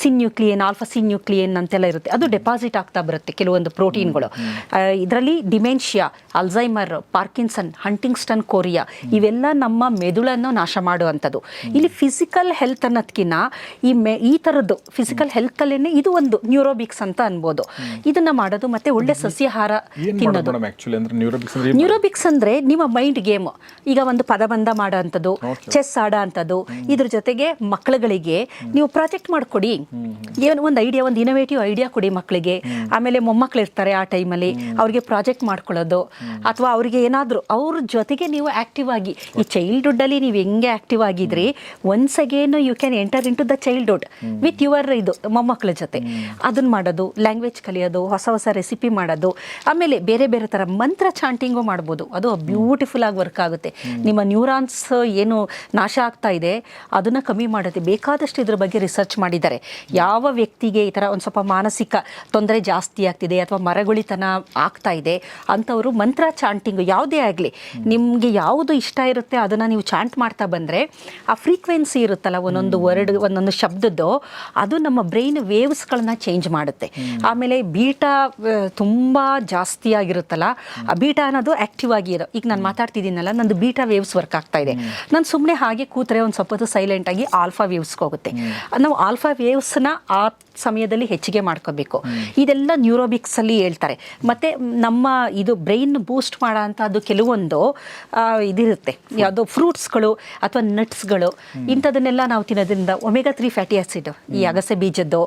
ಸಿನ್ಯೂಕ್ಲಿಯನ್ ಆಲ್ಫಾ ಸಿನ್ಯೂಕ್ಲಿಯನ್ ಅಂತೆಲ್ಲ ಇರುತ್ತೆ. ಅದು ಡೆಪಾಸಿಟ್ ಆಗ್ತಾ ಬರುತ್ತೆ ಕೆಲವೊಂದು ಕೆಲವೊಂದು ಪ್ರೋಟೀನ್ಗಳು. ಇದರಲ್ಲಿ dementia Alzheimer Parkinson Huntington's chorea ಇವೆಲ್ಲ ನಮ್ಮ ಮೆದುಳನ್ನು ನಾಶ ಮಾಡುವಂಥದ್ದು. ಇಲ್ಲಿ ಫಿಸಿಕಲ್ ಹೆಲ್ತ್ ಅನ್ನೋದಕ್ಕಿಂತ ಈ ಮೆ ಈ ಥರದ್ದು ಫಿಸಿಕಲ್ ಹೆಲ್ತಲ್ಲೇ ಇದು ಒಂದು ನ್ಯೂರೋಬಿಕ್ಸ್ ಅಂತ ಅನ್ಬೋದು. ಇದನ್ನ ಮಾಡೋದು ಮತ್ತೆ ಒಳ್ಳೆ ಸಸ್ಯಾಹಾರ ತಿನ್ನೋದು. ನ್ಯೂರೋಬಿಕ್ಸ್ ಅಂದ್ರೆ ನ್ಯೂರೋಬಿಕ್ಸ್ ಅಂದ್ರೆ ನಿಮ್ಮ ಮೈಂಡ್ ಗೇಮ್. ಈಗ ಒಂದು ಪದಬಂಧ ಮಾಡೋ ಅಂಥದ್ದು ಚೆಸ್ ಆಡೋ ಅಂಥದ್ದು ಇದ್ರ ಜೊತೆಗೆ ಮಕ್ಕಳುಗಳಿಗೆ ನೀವು ಪ್ರಾಜೆಕ್ಟ್ ಮಾಡಿಕೊಡಿ. ಏನು ಒಂದು ಐಡಿಯಾ ಒಂದು ಇನೋವೇಟಿವ್ ಐಡಿಯಾ ಕೊಡಿ ಮಕ್ಕಳಿಗೆ ಆಮೇಲೆ ಮೊಮ್ಮಕ್ಕಳು ಇರ್ತಾರೆ ಆ ಟೈಮಲ್ಲಿ, ಅವ್ರಿಗೆ ಪ್ರಾಜೆಕ್ಟ್ ಮಾಡ್ಕೊಳ್ಳೋದು, ಅಥವಾ ಅವ್ರಿಗೆ ಏನಾದರೂ, ಅವ್ರ ಜೊತೆಗೆ ನೀವು ಆಕ್ಟಿವ್ ಆಗಿ, ಈ ಚೈಲ್ಡ್ಹುಡ್ಡಲ್ಲಿ ನೀವು ಹೆಂಗೆ active ಆಗಿದ್ರಿ once again you can enter into the childhood with your ಇದು ಮೊಮ್ಮಕ್ಕಳ ಜೊತೆ. ಅದನ್ನ ಮಾಡೋದು ಲ್ಯಾಂಗ್ವೇಜ್ ಕಲಿಯೋದು, ಹೊಸ ಹೊಸ ರೆಸಿಪಿ ಮಾಡೋದು, ಆಮೇಲೆ ಬೇರೆ ಬೇರೆ ಥರ ಮಂತ್ರ ಚಾಂಟಿಂಗು ಮಾಡ್ಬೋದು. ಅದು ಬ್ಯೂಟಿಫುಲ್ ಆಗಿ ವರ್ಕ್ ಆಗುತ್ತೆ. ನಿಮ್ಮ ನ್ಯೂರಾನ್ಸ್ ಏನು ನಾಶ ಆಗ್ತಾ ಇದೆ, ಅದನ್ನು ಕಮ್ಮಿ ಮಾಡುತ್ತೆ ಬೇಕಾದಷ್ಟು ಇದ್ರ ಬಗ್ಗೆ ರಿಸರ್ಚ್ ಮಾಡಿದ್ದಾರೆ. ಯಾವ ವ್ಯಕ್ತಿಗೆ ಈ ಥರ ಒಂದು ಸ್ವಲ್ಪ ಮಾನಸಿಕ ತೊಂದರೆ ಜಾಸ್ತಿ ಆಗ್ತಿದೆ ಅಥವಾ ಮರಗುಳಿತನ ಆಗ್ತಾ ಇದೆ ಅಂಥವರು ಮಂತ್ರ ಚಾಂಟಿಂಗ್ ಯಾವುದೇ ಆಗಲಿ ನಿಮಗೆ ಯಾವುದು ಇಷ್ಟ ಇರುತ್ತೆ ಅದನ್ನು ನೀವು ಚಾಂಟ್ ಮಾಡ್ತಾ ಬಂದರೆ ಆ ಫ್ರೀಕ್ವೆನ್ಸಿ ಇರುತ್ತಲ್ಲ ಒಂದೊಂದು ವರ್ಡ್ ಒಂದೊಂದು ಶಬ್ದದ್ದು ಅದು ನಮ್ಮ ಬ್ರೈನ್ ವೇವ್ಸ್ಗಳನ್ನ ಚೇಂಜ್ ಮಾಡುತ್ತೆ. ಆಮೇಲೆ ಬೀಟ ತುಂಬ ಜಾಸ್ತಿ ಆಗಿರುತ್ತಲ್ಲ ಆ ಬೀಟ ಅನ್ನೋದು ಆಕ್ಟಿವ್ ಆಗಿ ಇರೋ ಈಗ ನಾನು ಮಾತಾಡ್ತಿದ್ದೀನಲ್ಲ ನಂದು ಬೀಟಾ ವೇವ್ಸ್ ವರ್ಕ್ ಆಗ್ತಾ ಇದೆ. ನಾನು ಸುಮ್ಮನೆ ಹಾಗೆ ಕೂತ್ರೆ ಒಂದು ಸ್ವಲ್ಪ ಹೊತ್ತು ಸೈಲೆಂಟ್ ಆಗಿ ಆಲ್ಫಾ ವೇವ್ಸ್ಗೆ ಹೋಗುತ್ತೆ. ನಾವು ಆಲ್ಫಾ ವೇವ್ಸ್ನ ಆ ಸಮಯದಲ್ಲಿ ಹೆಚ್ಚಿಗೆ ಮಾಡ್ಕೋಬೇಕು. ಇದೆಲ್ಲ ನ್ಯೂರೋಬಿಕ್ಸ್ ಅಲ್ಲಿ ಹೇಳ್ತಾರೆ. ಮತ್ತೆ ನಮ್ಮ ಇದು ಬ್ರೈನ್ ಬೂಸ್ಟ್ ಮಾಡೋ ಅಂಥದ್ದು ಕೆಲವೊಂದು ಇದಿರುತ್ತೆ. ಯಾವುದೋ ಫ್ರೂಟ್ಸ್ಗಳು ಅಥವಾ ನಟ್ಸ್ಗಳು ಇಂಥದನ್ನೆಲ್ಲ ನಾವು ತಿನ್ನೋದ್ರಿಂದ ಒಮೆಗಾ ತ್ರೀ ಫ್ಯಾಟಿ ಆ್ಯಸಿಡ್ ಈ ಅಗಸೆ ಬೀಜದ್ದು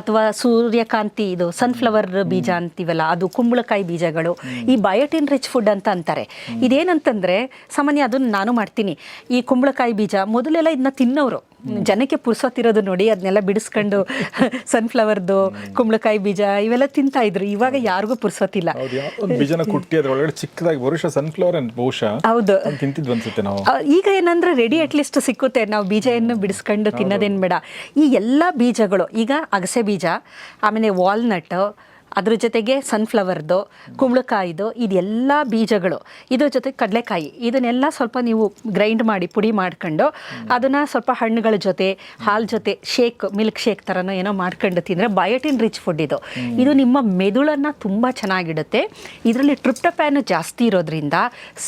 ಅಥವಾ ಸೂರ್ಯಕಾಂತಿ ಇದು ಸನ್ಫ್ಲವರ್ ಬೀಜ ಅಂತೀವಲ್ಲ ಅದು ಕುಂಬಳಕಾಯಿ ಬೀಜಗಳು ಈ ಬಯೋಟಿನ್ ರಿಚ್ ಫುಡ್ ಅಂತ ಅಂತಾರೆ. ಇದೇನಂತಂದರೆ ಸಾಮಾನ್ಯ ಅದನ್ನ ನಾನು ಮಾಡ್ತೀನಿ. ಈ ಕುಂಬಳಕಾಯಿ ಬೀಜ ಮೊದಲೆಲ್ಲ ಇದನ್ನ ತಿನ್ನೋರು. ಜನಕ್ಕೆ ಪುರ್ಸೋತಿರೋದು ನೋಡಿ ಅದನ್ನೆಲ್ಲ ಬಿಡಿಸ್ಕೊಂಡು ಸನ್ಫ್ಲವರ್ದು ಕುಂಬಳಕಾಯಿ ಬೀಜ ಇವೆಲ್ಲ ತಿಂತಾ ಇದ್ರು. ಇವಾಗ ಯಾರಿಗೂ ಪುರ್ಸೋತಿಲ್ಲ ಬೀಜನ ಕುಟ್ಟಿ ಅದ್ರೊಳಗಡೆ ಚಿಕ್ಕದಾಗಿ ಬಹುಶಃ ಸನ್ಫ್ಲವರ್ ಬಹುಶಃ ಹೌದು. ತಿಂತಿದ್ವಿ ಅನ್ಸುತ್ತೆ ನಾವು. ಈಗ ಏನಂದ್ರೆ ರೆಡಿ ಅಟ್ಲೀಸ್ಟ್ ಸಿಕ್ಕುತ್ತೆ. ನಾವು ಬೀಜವನ್ನು ಬಿಡಿಸ್ಕೊಂಡು ತಿನ್ನೋದೇನು ಬೇಡ. ಈ ಎಲ್ಲ ಬೀಜಗಳು ಈಗ ಅಗಸೆ ಬೀಜ ಆಮೇಲೆ ವಾಲ್ನಟ್ ಅದ್ರ ಜೊತೆಗೆ ಸನ್ಫ್ಲವರ್ದು ಕುಂಬಳಕಾಯಿದು ಇದೆಲ್ಲ ಬೀಜಗಳು. ಇದ್ರ ಜೊತೆ ಕಡಲೆಕಾಯಿ ಇದನ್ನೆಲ್ಲ ಸ್ವಲ್ಪ ನೀವು ಗ್ರೈಂಡ್ ಮಾಡಿ ಪುಡಿ ಮಾಡ್ಕೊಂಡು ಅದನ್ನು ಸ್ವಲ್ಪ ಹಣ್ಣುಗಳ ಜೊತೆ ಹಾಲು ಜೊತೆ ಶೇಕ್ ಮಿಲ್ಕ್ ಶೇಕ್ ಥರನೋ ಏನೋ ಮಾಡ್ಕೊಂಡು ತಿಂದರೆ ಬಯೋಟಿನ್ ರಿಚ್ ಫುಡ್ ಇದು. ಇದು ನಿಮ್ಮ ಮೆದುಳನ್ನು ತುಂಬ ಚೆನ್ನಾಗಿಡುತ್ತೆ. ಇದರಲ್ಲಿ ಟ್ರಿಪ್ಟೊಪ್ಯಾನು ಜಾಸ್ತಿ ಇರೋದ್ರಿಂದ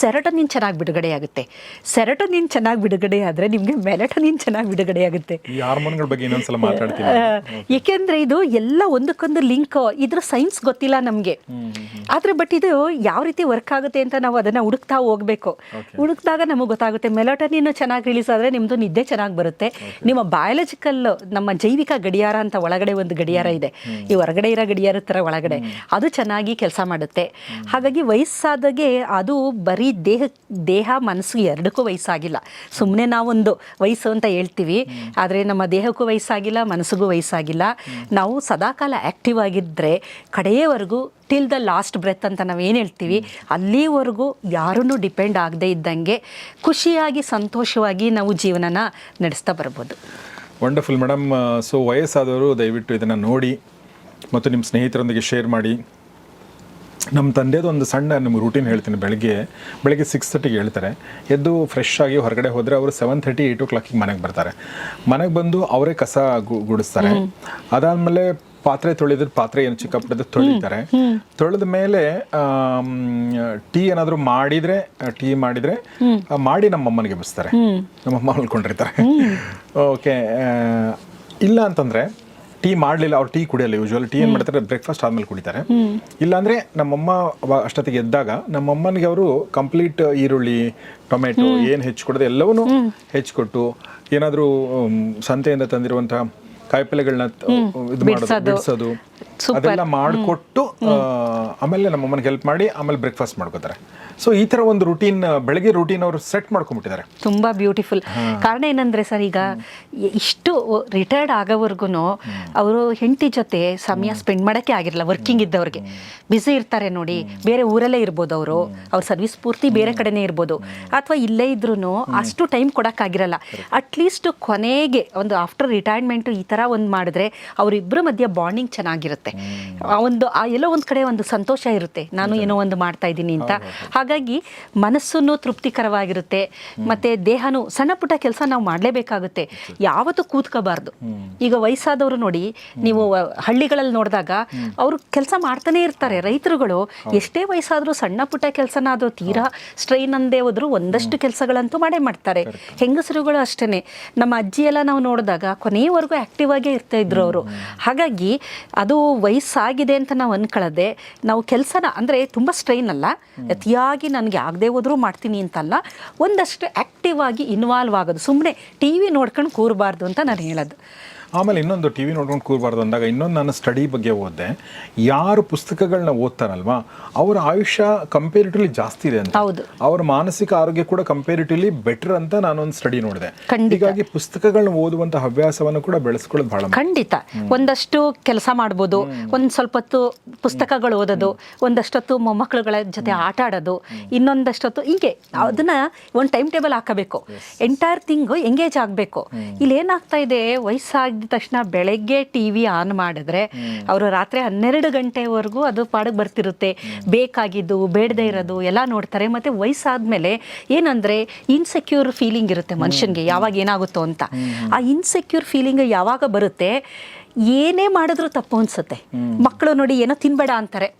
ಸೆರಟನಿನ್ ಚೆನ್ನಾಗಿ ಬಿಡುಗಡೆಯಾಗುತ್ತೆ ಸೆರಟನಿನ್ ಚೆನ್ನಾಗಿ ಬಿಡುಗಡೆ ಆದರೆ ನಿಮಗೆ ಮೆಲಟನಿನ್ ಚೆನ್ನಾಗಿ ಬಿಡುಗಡೆ ಆಗುತ್ತೆ. ಬಗ್ಗೆ ಏಕೆಂದ್ರೆ ಇದು ಎಲ್ಲ ಒಂದಕ್ಕೊಂದು ಲಿಂಕ್ ಇದ್ರ ಸೈನ್ಸ್ ಗೊತ್ತಿಲ್ಲ ನಮಗೆ. ಆದರೆ ಬಟ್ ಇದು ಯಾವ ರೀತಿ ವರ್ಕ್ ಆಗುತ್ತೆ ಅಂತ ನಾವು ಅದನ್ನು ಹುಡುಕ್ತಾ ಹೋಗಬೇಕು. ಹುಡುಕ್ದಾಗ ನಮಗೆ ಗೊತ್ತಾಗುತ್ತೆ ಮೆಲೋಟನಿನ್ ಚೆನ್ನಾಗಿ ರಿಲೀಸ್ ಆದರೆ ನಿಮ್ಮದು ನಿದ್ದೆ ಚೆನ್ನಾಗಿ ಬರುತ್ತೆ. ನಿಮ್ಮ ಬಯಾಲಜಿಕಲ್ ನಮ್ಮ ಜೈವಿಕ ಗಡಿಯಾರ ಅಂತ ಒಳಗಡೆ ಒಂದು ಗಡಿಯಾರ ಇದೆ. ಈ ಹೊರಗಡೆ ಇರೋ ಗಡಿಯಾರ ಥರ ಒಳಗಡೆ ಅದು ಚೆನ್ನಾಗಿ ಕೆಲಸ ಮಾಡುತ್ತೆ. ಹಾಗಾಗಿ ವಯಸ್ಸಾದಾಗೆ ಅದು ಬರೀ ದೇಹ ದೇಹ ಮನಸ್ಸು ಎರಡಕ್ಕೂ ವಯಸ್ಸಾಗಿಲ್ಲ. ಸುಮ್ಮನೆ ನಾವೊಂದು ವಯಸ್ಸು ಅಂತ ಹೇಳ್ತೀವಿ. ಆದರೆ ನಮ್ಮ ದೇಹಕ್ಕೂ ವಯಸ್ಸಾಗಿಲ್ಲ ಮನಸ್ಸಿಗೂ ವಯಸ್ಸಾಗಿಲ್ಲ. ನಾವು ಸದಾಕಾಲ ಆ್ಯಕ್ಟಿವ್ ಆಗಿದ್ದರೆ ಕಡೆಯವರೆಗೂ ಟಿಲ್ ದ ಲಾಸ್ಟ್ ಬ್ರೆತ್ ಅಂತ ನಾವು ಏನು ಹೇಳ್ತೀವಿ ಅಲ್ಲಿವರೆಗೂ ಯಾರನ್ನೂ ಡಿಪೆಂಡ್ ಆಗದೆ ಇದ್ದಂಗೆ ಖುಷಿಯಾಗಿ ಸಂತೋಷವಾಗಿ ನಾವು ಜೀವನನ ನಡೆಸ್ತಾ ಬರ್ಬೋದು. ವಂಡರ್ಫುಲ್ ಮೇಡಮ್ ಸೊ ವಯಸ್ಸಾದವರು ದಯವಿಟ್ಟು ಇದನ್ನು ನೋಡಿ ಮತ್ತು ನಿಮ್ಮ ಸ್ನೇಹಿತರೊಂದಿಗೆ ಶೇರ್ ಮಾಡಿ. ನಮ್ಮ ತಂದೆದು ಒಂದು ಸಣ್ಣ ನಿಮ್ಗೆ ರೂಟೀನ್ ಹೇಳ್ತೀನಿ ಬೆಳಗ್ಗೆ. ಬೆಳಗ್ಗೆ ಸಿಕ್ಸ್ ತರ್ಟಿಗೆ ಹೇಳ್ತಾರೆ ಎದ್ದು ಫ್ರೆಶ್ ಆಗಿ ಹೊರಗಡೆ ಹೋದರೆ ಅವರು ಸೆವೆನ್ ತರ್ಟಿ ಏಯ್ಟ್ ಓ ಕ್ಲಾಕಿಗೆ ಮನೆಗೆ ಬರ್ತಾರೆ. ಮನೆಗೆ ಬಂದು ಅವರೇ ಕಸ ಗುಡಿಸ್ತಾರೆ ಅದಾದಮೇಲೆ ಪಾತ್ರೆ ತೊಳೆದ್ರೆ ಪಾತ್ರೆ ಏನು ಚಿಕ್ಕ ಪುಟ್ಟದ ತೊಳಿತಾರೆ ತೊಳೆದ ಮೇಲೆ ಟೀ ಏನಾದರೂ ಮಾಡಿದ್ರೆ ಟೀ ಮಾಡಿದ್ರೆ ಮಾಡಿ ನಮ್ಮ ಅಮ್ಮನಿಗೆ ಬಿಡಿಸ್ತಾರೆ ನಮ್ಮಮ್ಮ ಹೊಲ್ಕೊಂಡಿರ್ತಾರೆ. ಓಕೆ ಇಲ್ಲ ಅಂತಂದ್ರೆ ಟೀ ಮಾಡಲಿಲ್ಲ ಅವ್ರು ಟೀ ಕುಡಿಯಲ್ಲ ಯೂಶುವಲ್ ಟೀ ಏನು ಮಾಡ್ತಾರೆ ಬ್ರೇಕ್ಫಾಸ್ಟ್ ಆದ್ಮೇಲೆ ಕುಡಿತಾರೆ. ಇಲ್ಲಾಂದ್ರೆ ನಮ್ಮಮ್ಮ ಅಷ್ಟೊತ್ತಿಗೆ ಎದ್ದಾಗ ನಮ್ಮಮ್ಮನಿಗೆ ಅವರು ಕಂಪ್ಲೀಟ್ ಈರುಳ್ಳಿ ಟೊಮೆಟೊ ಏನು ಹೆಚ್ಚಿಕೊಡೋದು ಎಲ್ಲವನ್ನೂ ಹೆಚ್ಚಿಕೊಟ್ಟು ಏನಾದರೂ ಸಂತೆಯಿಂದ ತಂದಿರುವಂಥ ಕಾಯಿಪಲ್ಯಗಳನ್ನ ಇದು ಮಾಡೋದು ಬಿಡ್ಸೋದು. ಅದೆಲ್ಲ ಮಾಡಿಕೊಟ್ಟು ಆಮೇಲೆ ನಮ್ಮಮ್ಮನಿಗೆ ಹೆಲ್ಪ್ ಮಾಡಿ ಆಮೇಲೆ ಬ್ರೇಕ್ಫಾಸ್ಟ್ ಮಾಡ್ಕೋತಾರೆ. ಸೊ ಈ ಥರ ಒಂದು ರೂಟೀನ್ ಬೆಳಗ್ಗೆ ರೂಟೀನ್ ಅವರು ಸೆಟ್ ಮಾಡ್ಕೊಂಡ್ಬಿಟ್ಟಿದ್ದಾರೆ. ತುಂಬ ಬ್ಯೂಟಿಫುಲ್ ಕಾರಣ ಏನಂದ್ರೆ ಸರ್ ಈಗ ಇಷ್ಟು ರಿಟೈರ್ಡ್ ಆಗೋವರೆಗೂ ಅವರು ಹೆಂಡತಿ ಜೊತೆ ಸಮಯ ಸ್ಪೆಂಡ್ ಮಾಡೋಕ್ಕೆ ಆಗಿರಲ್ಲ ವರ್ಕಿಂಗ್ ಇದ್ದವ್ರಿಗೆ. ಬ್ಯುಸಿ ಇರ್ತಾರೆ ನೋಡಿ ಬೇರೆ ಊರಲ್ಲೇ ಇರ್ಬೋದು ಅವರು. ಅವ್ರ ಸರ್ವಿಸ್ ಪೂರ್ತಿ ಬೇರೆ ಕಡೆನೇ ಇರ್ಬೋದು. ಅಥವಾ ಇಲ್ಲೇ ಇದ್ರೂ ಅಷ್ಟು ಟೈಮ್ ಕೊಡೋಕ್ಕಾಗಿರಲ್ಲ ಅಟ್ಲೀಸ್ಟ್ ಕೊನೆಗೆ ಒಂದು ಆಫ್ಟರ್ ರಿಟೈರ್ಮೆಂಟು ಈ ಥರ ಒಂದು ಮಾಡಿದ್ರೆ ಅವರಿಬ್ಬರ ಮಧ್ಯೆ ಬಾಂಡಿಂಗ್ ಚೆನ್ನಾಗಿರುತ್ತೆ. ಆಗಿರುತ್ತೆ ಆ ಒಂದು ಆ ಎಲ್ಲೋ ಒಂದು ಕಡೆ ಒಂದು ಸಂತೋಷ ಇರುತ್ತೆ. ನಾನು ಏನೋ ಒಂದು ಮಾಡ್ತಾ ಇದ್ದೀನಿ ಅಂತ. ಹಾಗಾಗಿ ಮನಸ್ಸನ್ನು ತೃಪ್ತಿಕರವಾಗಿರುತ್ತೆ ಮತ್ತೆ ದೇಹನೂ ಸಣ್ಣ ಪುಟ್ಟ ಕೆಲಸ ನಾವು ಮಾಡಲೇಬೇಕಾಗುತ್ತೆ. ಯಾವತ್ತೂ ಕೂತ್ಕೋಬಾರ್ದು. ಈಗ ವಯಸ್ಸಾದವರು ನೋಡಿ ನೀವು ಹಳ್ಳಿಗಳಲ್ಲಿ ನೋಡಿದಾಗ ಅವರು ಕೆಲಸ ಮಾಡ್ತಾನೆ ಇರ್ತಾರೆ. ರೈತರುಗಳು ಎಷ್ಟೇ ವಯಸ್ಸಾದರೂ ಸಣ್ಣ ಪುಟ್ಟ ಕೆಲಸನ ಅದು ತೀರಾ ಸ್ಟ್ರೈನ್ ಅಂದೇ ಹೋದರೂ ಒಂದಷ್ಟು ಕೆಲಸಗಳಂತೂ ಮಾಡೇ ಮಾಡ್ತಾರೆ. ಹೆಂಗಸರುಗಳು ಅಷ್ಟೇನೆ. ನಮ್ಮ ಅಜ್ಜಿ ಎಲ್ಲ ನಾವು ನೋಡಿದಾಗ ಕೊನೆಯವರೆಗೂ ಆಕ್ಟಿವ್ ಆಗೇ ಇರ್ತಾ ಇದ್ರು ಅವರು. ಹಾಗಾಗಿ ಅದು ವಯಸ್ಸಾಗಿದೆ ಅಂತ ನಾವು ಅನ್ಕೊಳ್ಳದೆ ನಾವು ಕೆಲಸನ ಅಂದರೆ ತುಂಬ ಸ್ಟ್ರೈನ್ ಅಲ್ಲ. ಅತಿಯಾಗಿ ನನಗೆ ಆಗದೆ ಹೋದರೂ ಮಾಡ್ತೀನಿ ಅಂತಲ್ಲ, ಒಂದಷ್ಟು ಆ್ಯಕ್ಟಿವ್ ಆಗಿ ಇನ್ವಾಲ್ವ್ ಆಗೋದು. ಸುಮ್ಮನೆ ಟಿ ವಿ ನೋಡ್ಕೊಂಡು ಕೂರಬಾರ್ದು ಅಂತ ನಾನು ಹೇಳೋದು. ಆಮೇಲೆ ಇನ್ನೊಂದು ಟಿ ವಿ ನೋಡ್ಕೊಂಡು ಕೂರಬಾರ್ದು ಅಂದಾಗ ಇನ್ನೊಂದು ನಾನು ಸ್ಟಡಿ ಬಗ್ಗೆ ಓದಿದೆ. ಯಾರು ಪುಸ್ತಕಗಳನ್ನ ಓದ್ತಾರಲ್ವಾ ಅವರ ಆಯುಷ್ಯ ಕಂಪೇರಿಟಿವ್ಲಿ ಜಾಸ್ತಿ ಇದೆ ಅಂತ. ಹೌದು. ಅವರ ಮಾನಸಿಕ ಆರೋಗ್ಯ ಕೂಡ ಕಂಪೇರಿಟಿವ್ಲಿ ಬೆಟರ್ ಅಂತ ನಾನೊಂದು ಸ್ಟಡಿ ನೋಡಿದೆ. ಹೀಗಾಗಿ ಪುಸ್ತಕಗಳನ್ನ ಓದುವಂತ ಹವ್ಯಾಸವನ್ನು ಕೂಡ ಬೆಳೆಸ್ಕೊಳ್ಳೋದು ಬಹಳ. ಖಂಡಿತ. ಒಂದಷ್ಟು ಕೆಲಸ ಮಾಡ್ಬೋದು ಒಂದ್ ಸ್ವಲ್ಪ ಹೊತ್ತು ಪುಸ್ತಕಗಳು ಓದೋದು ಒಂದಷ್ಟೊತ್ತು ಮೊಮ್ಮಕ್ಕಳುಗಳ ಜೊತೆ ಆಟ ಆಡೋದು ಇನ್ನೊಂದಷ್ಟೊತ್ತು ಹೀಗೆ ಅದನ್ನ ಒಂದು ಟೈಮ್ ಟೇಬಲ್ ಹಾಕಬೇಕು ಎಂಟೈರ್ ಥಿಂಗು ಎಂಗೇಜ್ ಆಗಬೇಕು. ಇಲ್ಲಿ ಏನಾಗ್ತಾ ಇದೆ ವಯಸ್ಸಾಗಿದ ತಕ್ಷಣ ಬೆಳಗ್ಗೆ ಟಿ ವಿ ಆನ್ ಮಾಡಿದ್ರೆ ಅವರು ರಾತ್ರಿ ಹನ್ನೆರಡು ಗಂಟೆವರೆಗೂ ಅದು ಪಾಡಕ್ಕೆ ಬರ್ತಿರುತ್ತೆ. ಬೇಕಾಗಿದ್ದು, ಬೇಡದೇ ಇರೋದು ಎಲ್ಲ ನೋಡ್ತಾರೆ. ಮತ್ತೆ ವಯಸ್ಸಾದ್ಮೇಲೆ ಏನಂದ್ರೆ ಇನ್ಸೆಕ್ಯೂರ್ ಫೀಲಿಂಗ್ ಇರುತ್ತೆ ಮನುಷ್ಯನ್ಗೆ, ಯಾವಾಗ ಏನಾಗುತ್ತೋ ಅಂತ. ಆ ಇನ್ಸೆಕ್ಯೂರ್ ಫೀಲಿಂಗ್ ಯಾವಾಗ ಬರುತ್ತೆ? ಏನೇ ಮಾಡಿದ್ರು ತಪ್ಪು ಅನ್ಸುತ್ತೆ. ಮಕ್ಕಳು ನೋಡಿ ಏನೋ ತಿನ್ಬೇಡ ಅಂತಾರೆ.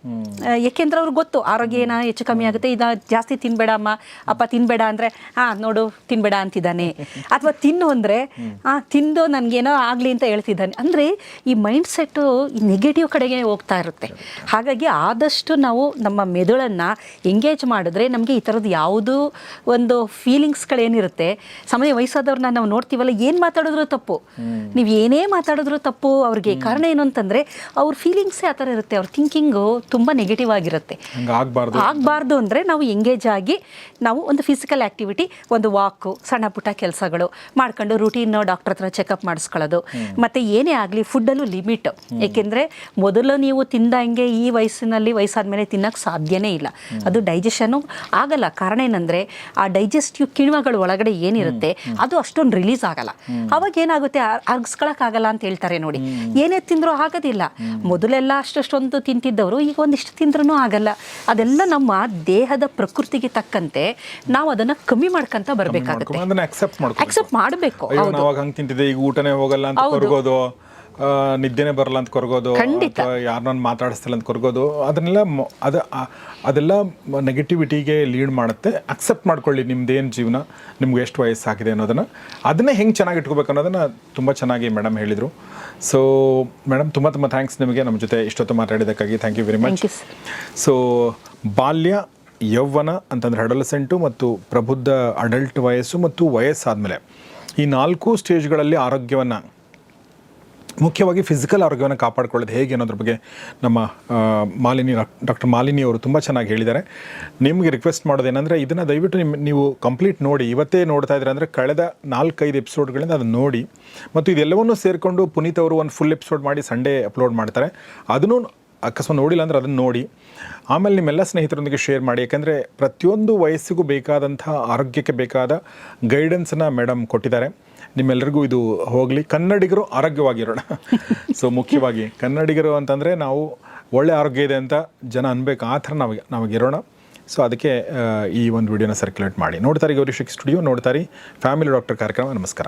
ಯಾಕೆಂದ್ರೆ ಅವ್ರಿಗೆ ಗೊತ್ತು ಆರೋಗ್ಯ ಏನೋ ಹೆಚ್ಚು ಕಮ್ಮಿ ಆಗುತ್ತೆ ಇದ ಜಾಸ್ತಿ ತಿನ್ಬೇಡ ಅಮ್ಮ ಅಪ್ಪ ತಿನ್ಬೇಡ ಅಂದ್ರೆ ಹಾ ನೋಡು ತಿನ್ಬೇಡ ಅಂತಿದ್ದಾನೆ. ಅಥವಾ ತಿನ್ನು ಅಂದ್ರೆ ಆ ತಿಂದು ನನ್ಗೇನೋ ಆಗ್ಲಿ ಅಂತ ಹೇಳ್ತಿದ್ದಾನೆ. ಅಂದ್ರೆ ಈ ಮೈಂಡ್ ಸೆಟ್ಟು ಈ ನೆಗೆಟಿವ್ ಕಡೆಗೆ ಹೋಗ್ತಾ ಇರುತ್ತೆ. ಹಾಗಾಗಿ ಆದಷ್ಟು ನಾವು ನಮ್ಮ ಮೆದುಳನ್ನ ಎಂಗೇಜ್ ಮಾಡಿದ್ರೆ ನಮಗೆ ಈ ಥರದ್ದು ಯಾವುದು ಒಂದು ಫೀಲಿಂಗ್ಸ್ಗಳೇನಿರುತ್ತೆ ಸಮಯ ವಯಸ್ಸಾದವ್ರನ್ನ ನಾವು ನೋಡ್ತೀವಲ್ಲ ಏನು ಮಾತಾಡಿದ್ರು ತಪ್ಪು. ನೀವು ಏನೇ ಮಾತಾಡಿದ್ರು ತಪ್ಪು ಅವ್ರಿಗೆ ಕಾರಣ ಏನು ಅಂತಂದ್ರೆ ಅವ್ರ ಫೀಲಿಂಗ್ಸೇ ಆ ಥರ ಇರುತ್ತೆ ಅವ್ರ ಥಿಂಕಿಂಗು ತುಂಬ ನೆಗೆಟಿವ್ ಆಗಿರುತ್ತೆ. ಆಗಬಾರ್ದು. ಆಗಬಾರ್ದು ಅಂದರೆ ನಾವು ಎಂಗೇಜ್ ಆಗಿ ನಾವು ಒಂದು ಫಿಸಿಕಲ್ ಆ್ಯಕ್ಟಿವಿಟಿ ಒಂದು ವಾಕು ಸಣ್ಣ ಪುಟ್ಟ ಕೆಲಸಗಳು ಮಾಡ್ಕೊಂಡು ರೂಟೀನ್ ಡಾಕ್ಟರ್ ಹತ್ರ ಚೆಕಪ್ ಮಾಡಿಸ್ಕೊಳ್ಳೋದು. ಮತ್ತು ಏನೇ ಆಗಲಿ ಫುಡ್ಡಲ್ಲೂ ಲಿಮಿಟ್ ಏಕೆಂದರೆ ಮೊದಲು ನೀವು ತಿಂದಂಗೆ ಈ ವಯಸ್ಸಿನಲ್ಲಿ ವಯಸ್ಸಾದ ಮೇಲೆ ತಿನ್ನೋಕ್ಕೆ ಸಾಧ್ಯನೇ ಇಲ್ಲ. ಅದು ಡೈಜೆಷನು ಆಗಲ್ಲ. ಕಾರಣ ಏನಂದರೆ ಆ ಡೈಜೆಸ್ಟಿವ್ ಕಿಣ್ವಗಳು ಒಳಗಡೆ ಏನಿರುತ್ತೆ ಅದು ಅಷ್ಟೊಂದು ರಿಲೀಸ್ ಆಗಲ್ಲ. ಅವಾಗ ಏನಾಗುತ್ತೆ ಅರ್ಗಿಸ್ಕೊಳಕ್ಕಾಗಲ್ಲ ಅಂತ ಹೇಳ್ತಾರೆ ನೋಡಿ. ಏನೇ ತಿಂದರೂ ಆಗೋದಿಲ್ಲ. ಮೊದಲೆಲ್ಲ ಅಷ್ಟಷ್ಟೊಂದು ತಿಂತಿದ್ದವರು ಈಗ ಒಂದಿಷ್ಟು ತಿಂದ್ರೂ ಆಗಲ್ಲ. ಅದೆಲ್ಲ ನಮ್ಮ ದೇಹದ ಪ್ರಕೃತಿಗೆ ತಕ್ಕಂತೆ ನಾವು ಅದನ್ನ ಕಮ್ಮಿ ಮಾಡ್ಕೊಂತ ಬರಬೇಕಾಗುತ್ತೆ. ಅಕ್ಸೆಪ್ಟ್ ಮಾಡಬೇಕು ಅಯ್ಯೋ ನಿದ್ದೆನೇ ಬರಲ್ಲ ಅಂತ ಕೊರಗೋದು. ಯಾರನ್ನ ಮಾತಾಡಿಸ್ತಿಲ್ಲ ಅಂತ ಕೊರಗೋದು ಅದನ್ನೆಲ್ಲ ಮ- ಅದ ಅದೆಲ್ಲ ನೆಗೆಟಿವಿಟಿಗೆ ಲೀಡ್ ಮಾಡುತ್ತೆ. ಅಕ್ಸೆಪ್ಟ್ ಮಾಡ್ಕೊಳ್ಳಿ ನಿಮ್ದೇನು ಜೀವನ ನಿಮ್ಗೆ ಎಷ್ಟು ವಯಸ್ಸಾಗಿದೆ ಅನ್ನೋದನ್ನು. ಅದನ್ನೇ ಹೆಂಗೆ ಚೆನ್ನಾಗಿ ಇಟ್ಕೋಬೇಕು ಅನ್ನೋದನ್ನು ತುಂಬ ಚೆನ್ನಾಗಿ ಮೇಡಮ್ ಹೇಳಿದರು. ಸೊ ಮೇಡಮ್ ತುಂಬ ತುಂಬ ಥ್ಯಾಂಕ್ಸ್ ನಿಮಗೆ ನಮ್ಮ ಜೊತೆ ಇಷ್ಟೊತ್ತು ಮಾತಾಡಿದ್ದಕ್ಕಾಗಿ. Thank you very much so ಬಾಲ್ಯ ಯೌವನ ಅಂತಂದರೆ ಅಡಲಸೆಂಟು ಮತ್ತು ಪ್ರಬುದ್ಧ ಅಡಲ್ಟ್ ವಯಸ್ಸು ಮತ್ತು ವಯಸ್ಸಾದಮೇಲೆ ಈ ನಾಲ್ಕು ಸ್ಟೇಜ್ಗಳಲ್ಲಿ ಆರೋಗ್ಯವನ್ನು ಮುಖ್ಯವಾಗಿ ಫಿಸಿಕಲ್ ಆರೋಗ್ಯವನ್ನು ಕಾಪಾಡ್ಕೊಳ್ಳೋದು ಹೇಗೆ ಅನ್ನೋದ್ರ ಬಗ್ಗೆ ನಮ್ಮ ಮಾಲಿನಿ ಡಾಕ್ಟರ್ ಮಾಲಿನಿ ಅವರು ತುಂಬ ಚೆನ್ನಾಗಿ ಹೇಳಿದ್ದಾರೆ. ನಿಮಗೆ ರಿಕ್ವೆಸ್ಟ್ ಮಾಡೋದೇನೆಂದರೆ ಇದನ್ನು ದಯವಿಟ್ಟು ನಿಮ್ಮ ನೀವು ಕಂಪ್ಲೀಟ್ ನೋಡಿ, ಇವತ್ತೇ ನೋಡ್ತಾ ಇದ್ರೆ ಅಂದರೆ ಕಳೆದ ನಾಲ್ಕೈದು ಎಪಿಸೋಡ್ಗಳಿಂದ ಅದನ್ನು ನೋಡಿ. ಮತ್ತು ಇದೆಲ್ಲವನ್ನೂ ಸೇರಿಕೊಂಡು ಪುನೀತ್ ಅವರು ಒಂದು ಫುಲ್ ಎಪಿಸೋಡ್ ಮಾಡಿ ಸಂಡೇ ಅಪ್ಲೋಡ್ ಮಾಡ್ತಾರೆ. ಅದನ್ನು ಅಕಸ್ಮಾತ್ ನೋಡಿಲ್ಲ ಅಂದರೆ ಅದನ್ನು ನೋಡಿ. ಆಮೇಲೆ ನಿಮ್ಮೆಲ್ಲ ಸ್ನೇಹಿತರೊಂದಿಗೆ ಶೇರ್ ಮಾಡಿ. ಯಾಕೆಂದರೆ ಪ್ರತಿಯೊಂದು ವಯಸ್ಸಿಗೂ ಬೇಕಾದಂಥ ಆರೋಗ್ಯಕ್ಕೆ ಬೇಕಾದ ಗೈಡೆನ್ಸನ್ನು ಮೇಡಮ್ ಕೊಟ್ಟಿದ್ದಾರೆ. ನಿಮ್ಮೆಲ್ಲರಿಗೂ ಇದು ಹೋಗಲಿ. ಕನ್ನಡಿಗರು ಆರೋಗ್ಯವಾಗಿರೋಣ. ಸೊ ಮುಖ್ಯವಾಗಿ ಕನ್ನಡಿಗರು ಅಂತಂದರೆ ನಾವು ಒಳ್ಳೆ ಆರೋಗ್ಯ ಇದೆ ಅಂತ ಜನ ಅನ್ಬೇಕು. ಆ ಥರ ನಾವು ನಾವಾಗಿರೋಣ. ಸೊ ಅದಕ್ಕೆ ಈ ಒಂದು ವಿಡಿಯೋನ ಸರ್ಕ್ಯುಲೇಟ್ ಮಾಡಿ. ನೋಡ್ತಾರೆ ಗೌರಿ ಶಿಕ್ ಸ್ಟುಡಿಯೋ ನೋಡ್ತಾರೆ ಫ್ಯಾಮಿಲಿ ಡಾಕ್ಟರ್ ಕಾರ್ಯಕ್ರಮ. ನಮಸ್ಕಾರ.